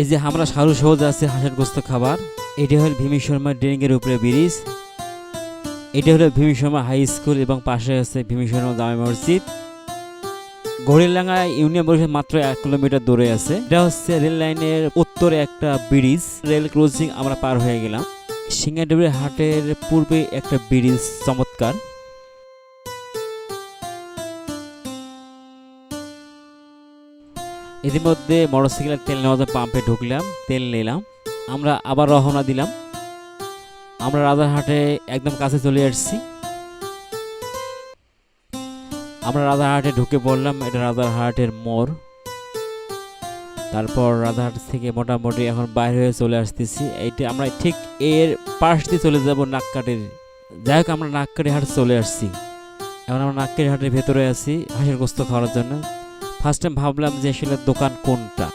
এই যে আমরা সারু সহজ আছে হাঁসের গোস্ত খাবার, এটি হল ভীমি শর্মা ড্রেনিংয়ের উপরে ব্রিজ। এটি হলো ভীমি শর্মা হাই স্কুল এবং পাশে আছে ভীমি শর্মা জামা মসজিদ। গড়িলাঙ্গা ইউনিয়ন পরিষদ মাত্র এক কিলোমিটার দূরে আছে। এটা হচ্ছে রেল লাইনের উত্তরে একটা ব্রিজ। রেল ক্রসিং আমরা পার হয়ে গেলাম। সিঙ্গাডুবরি হাটের পূর্বে একটা ব্রিজ চমৎকার। ইতিমধ্যে মোটরসাইকেলের তেল নেওয়া যায় পাম্পে ঢুকলাম, তেল নিলাম। আমরা আবার রওনা দিলাম। আমরা রাজারহাটে একদম কাছে চলে আসছি আমরা রাজারহাটে ঢুকে পড়লাম, এটা রাজারহাটের মোড়। তারপর রাজারহাট থেকে মোটামুটি এখন বাইরে হয়ে চলে আসতেছি। এইটা আমরা ঠিক এর পাশ দিয়ে চলে যাব নাককাটির যাই আমরা নাককাটি হাট চলে আসছি। এখন আমরা নাককাটি হাটের ভেতরে আছি, হাঁসের গোস্ত খাওয়ার জন্য। ফার্স্ট টাইম ভাবলাম যে আসলে দোকান কোনটা?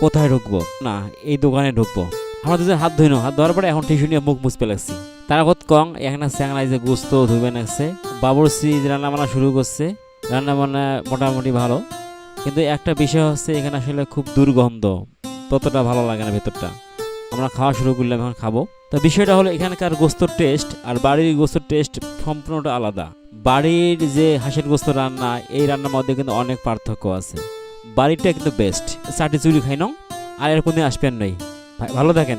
কোথায় ঢুকবো? না, এই দোকানে ঢুকবো। আমরা দুজন হাত ধুইনো, হাত ধোয়ার পরে এখন টিসু নিয়ে মুখ মুছতে লাগছি। তারা কত কং, এখানে স্যাংলাই যে গোস্ত ধুবে নাকছে বাবরসি রান্না রান্নাবান্না শুরু করছে। রান্নাবান্না মোটামুটি ভালো। কিন্তু একটা বিষয় হচ্ছে এখানে আসলে খুব দুর্গন্ধ। ততটা ভালো লাগে না ভেতরটা। আমরা খাওয়া শুরু করলাম, এখন খাব। তো বিষয়টা হলো এখানকার গোস্তর টেস্ট আর বাড়ির গোস্তর টেস্ট সম্পূর্ণটা আলাদা। বাড়ির যে হাঁসের গোস্ত রান্না, এই রান্নার মধ্যে কিন্তু অনেক পার্থক্য আছে। বাড়িটা কিন্তু বেস্ট চাটি চুরি খাই নাও আর এর কোনো আসবেন নাই। ভালো থাকেন।